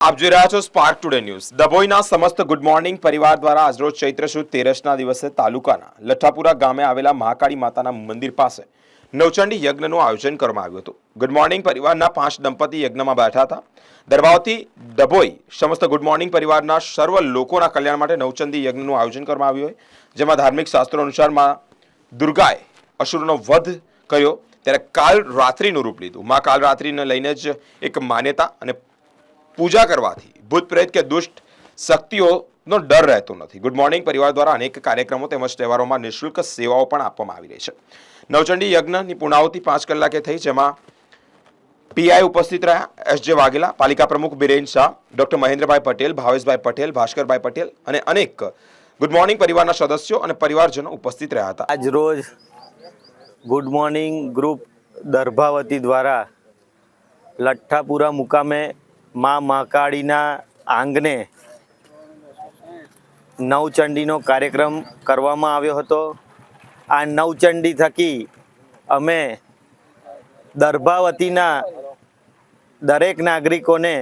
આપ જોઈ રહ્યા છો સ્પાર્ક ટુડે ન્યૂઝ ડભોઈના સમસ્ત ગુડ મોર્નિંગ પરિવાર દ્વારા આજરોજ ચૈત્ર સુદ તેરસના દિવસે તાલુકાના લઠ્ઠાપુરા ગામે આવેલા મહાકાળી માતાના મંદિર પાસે નવચંડી યજ્ઞનું આયોજન કરવામાં આવ્યું હતું. ગુડ મોર્નિંગ પરિવારના પાંચ દંપતી યજ્ઞમાં બેઠા હતા. દરબાવતી ડભોઈ સમસ્ત ગુડ મોર્નિંગ પરિવારના સર્વ લોકોના કલ્યાણ માટે નવચંડી યજ્ઞનું આયોજન કરવામાં આવ્યું હોય. જેમાં ધાર્મિક શાસ્ત્રો અનુસારમાં દુર્ગાએ અસુરનો વધ કર્યો. ત્યારે કાલ રાત્રિનું રૂપ લીધું. મા કાલ રાત્રિને લઈને જ એક માન્યતા અને પૂજા કરવાથી ભૂત પ્રેત કે દુષ્ટ શક્તિઓનો ડર રહેતો નથી. ગુડ મોર્નિંગ પરિવાર દ્વારા અનેક કાર્યક્રમો તેમજ તહેવારોમાં નિઃશુલ્ક સેવાઓ પણ આપવામાં આવી રહી છે. નવચંડી યજ્ઞની પૂર્ણાહુતિ પાંચ કલાકે થઈ જેમાં પીઆઈ ઉપસ્થિત રહ્યા. એસ જે વાઘેલા, પાલિકા પ્રમુખ બિરેન શાહ, ડોક્ટર મહેન્દ્રભાઈ પટેલ, ભાવેશભાઈ પટેલ, ભાસ્કરભાઈ પટેલ અને અનેક ગુડ મોર્નિંગ પરિવારના સદસ્યો અને પરિવારજનો ઉપસ્થિત રહ્યા હતા. આજ રોજ ગુડ મોર્નિંગ ગ્રુપ દર્ભાવતી દ્વારા લઠ્ઠાપુરા મુકામે મા મહાકાળીના આંગણે નવચંડીનો કાર્યક્રમ કરવામાં આવ્યો હતો. આ નવચંડી થકી અમે દર્ભાવતીના દરેક નાગરિકોને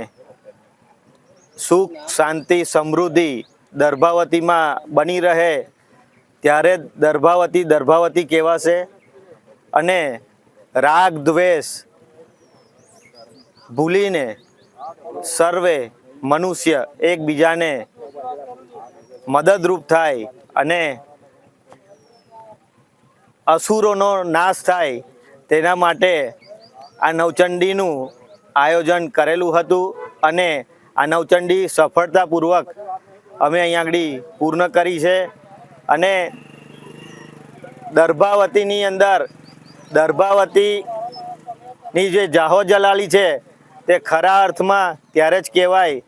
સુખ, શાંતિ, સમૃદ્ધિ દર્ભાવતીમાં બની રહે ત્યારે દર્ભાવતી દર્ભાવતી કહેવાશે અને રાગ દ્વેષ ભૂલીને સર્વે મનુષ્ય એકબીજાને મદદરૂપ થાય અને અસુરોનો નાશ થાય તેના માટે આ નવચંડીનું આયોજન કરેલું હતું અને આ નવચંડી સફળતાપૂર્વક અમે અહીંયા આગળ પૂર્ણ કરી છે અને દર્ભાવતીની અંદર દર્ભાવતીની જે જાહો જલાલી છે તે ખરા અર્થમાં ત્યારે જ કહેવાય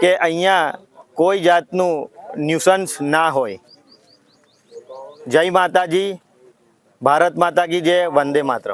કે અહીંયા કોઈ જાતનું ન્યુસન્સ ના હોય. જય માતાજી. ભારત માતા કી જય, વંદે માતરમ.